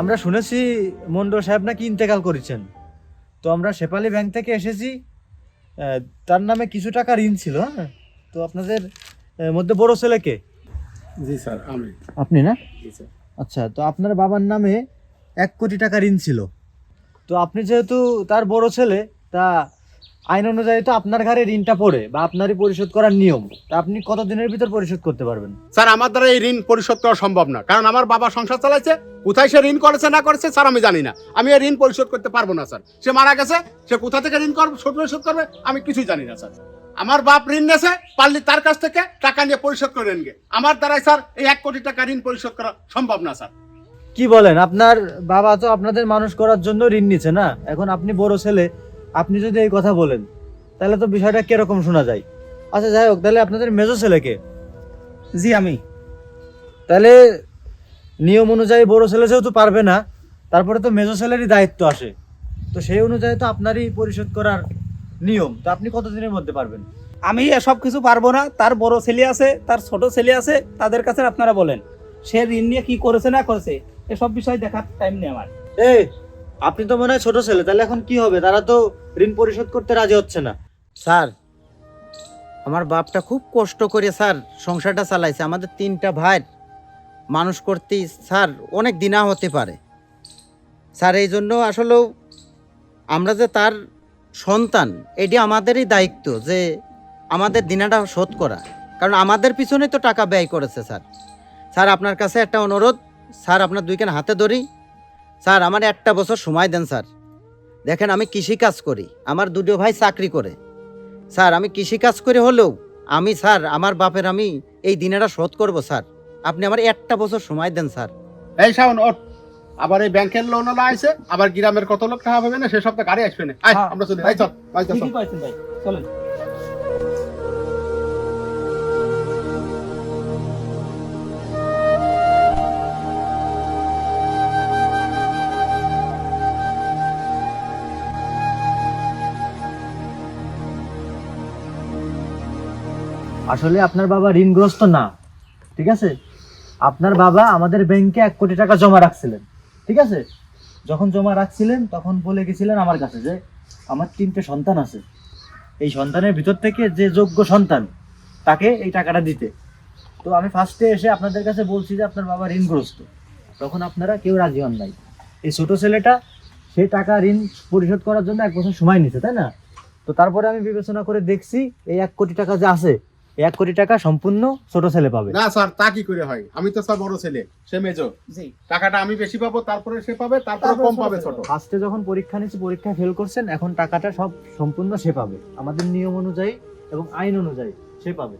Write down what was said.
আমরা শুনেছি মন্ডল সাহেব নাকি ইন্তেকাল করেছেন। তো আমরা শেপালি ব্যাংক থেকে এসেছি। তার নামে কিছু টাকা ঋণ ছিল হ্যাঁ? তো আপনাদের মধ্যে বড় ছেলেকে জি স্যার আমি। আপনি না? আচ্ছা তো আপনার বাবার নামে এক কোটি টাকা ঋণ ছিল। তো আপনি যেহেতু তার বড় ছেলে তা আইন অনুযায়ী তো আপনার ঘরে ঋণটা পড়ে বা আপনারই পরিশোধ করার নিয়ম। তা আপনি কত দিনের ভিতর পরিশোধ করতে পারবেন? স্যার আমার দ্বারা এই ঋণ পরিশোধ করা সম্ভব না। কারণ আমার বাবা সংসার চালাইছে কোথায় সে ঋণ করেছে না করেছে স্যার আমি জানি না। আমি এই ঋণ পরিশোধ করতে পারব না স্যার। সে মারা গেছে সে কোথা থেকে ঋণ করবে শোধ পরিশোধ করবে আমি কিছুই জানি না স্যার। আমার বাপ ঋণ নেছে পারলে তার কাছ থেকে টাকা নিয়ে পরিশোধ করে নেনগে। আমার দ্বারাই স্যার এই এক কোটি টাকা ঋণ পরিশোধ করা সম্ভব না স্যার। কি বলেন? আপনার বাবা তো আপনাদের মানুষ করার জন্য ঋণ নিচ্ছে না? এখন আপনি বড় ছেলে আপনি যদি এই কথা বলেন তাহলে তো বিষয়টা কীরকম শোনা যায়? আচ্ছা যাই হোক তাহলে আপনাদের মেজো ছেলেকে? জি আমি। তাহলে নিয়ম অনুযায়ী বড় ছেলে যেহেতু পারবে না তারপরে তো মেজো ছেলেরই দায়িত্ব আসে। তো সেই অনুযায়ী তো আপনারই পরিশোধ করার নিয়ম। তো আপনি কতদিনের মধ্যে পারবেন? আমি এসব কিছু পারব না। তার বড় ছেলে আছে তার ছোট ছেলে আছে তাদের কাছে আপনারা বলেন। সে ঋণ নিয়ে কি করেছে না করেছে এসব বিষয় দেখার টাইম নেই আমার। এই আপনি তো মনে হয় ছোট ছেলে, তাহলে এখন কি হবে? তারা তো ঋণ পরিশোধ করতে রাজি হচ্ছে না। স্যার, আমার বাপটা খুব কষ্ট করে, স্যার, সংসারটা চালাইছে। আমাদের তিনটা ভাই, মানুষ করতেই, স্যার, অনেক দিনা হতে পারে। স্যার, এই জন্য আসলেও আমরা যে তার সন্তান, এটি আমাদেরই দায়িত্ব যে আমাদের দিনাটা শোধ করা। কারণ আমাদের পিছনে তো টাকা ব্যয় করেছে, স্যার। স্যার, আপনার কাছে একটা অনুরোধ। স্যার, আপনার দুইখান হাতে ধরি। স্যার আমার একটা বছর সময় দেন স্যার। দেখেন আমি কৃষি কাজ করি। আমার দুটো ভাই চাকরি করে। স্যার আমি কৃষি কাজ করে হলেও আমি স্যার আমার বাপের আমি এই দিনেটা শোধ করব স্যার। আপনি আমার একটা বছর সময় দেন স্যার। এই শাওন ওঠ। আবার এই ব্যাংকের লোন ওলা আইছে আবার গ্রামের কত লোক টাকা পাবে না সে সপ্তাহে গাড়ি আসবে না। আয়, হ্যাঁ। আমরা চলি। আয় চল। আয় চল, চল। ঠিকই পাইছেন ভাই চলেন। আসলে আপনার বাবা ঋণগ্রস্ত না, ঠিক আছে? আপনার বাবা আমাদের ব্যাংকে এক কোটি টাকা জমা রাখছিলেন, ঠিক আছে? যখন জমা রাখছিলেন, তখন বলে গেছিলেন আমার কাছে যে, আমার তিনটে সন্তান আছে। এই সন্তানের ভিতর থেকে যে যোগ্য সন্তান, তাকে এই টাকাটা দিতে। তো আমি ফার্স্টে এসে আপনাদের কাছে বলছি যে, আপনার বাবা ঋণগ্রস্ত। তখন আপনারা কেউ রাজি হন নাই। এই ছোট ছেলেটা সেই টাকা ঋণ পরিশোধ করার জন্য এক বছর সময় নিছে তাই না? তো তারপরে আমি বিবেচনা করে দেখছি, এই এক কোটি টাকা যে আছে এক কোটি টাকা সম্পূর্ণ ছোট ছেলে পাবে। না স্যার তা কি করে হয়? আমি তো স্যার বড় ছেলে সে মেজো টাকাটা আমি বেশি পাবো তারপরে সে পাবে তারপরে কম ছোট পাবে ছোট ফার্স্টে যখন পরীক্ষা নিয়েছি পরীক্ষা ফেল করছেন এখন টাকাটা সব সম্পূর্ণ সে পাবে। আমাদের নিয়ম অনুযায়ী এবং আইন অনুযায়ী সে পাবে।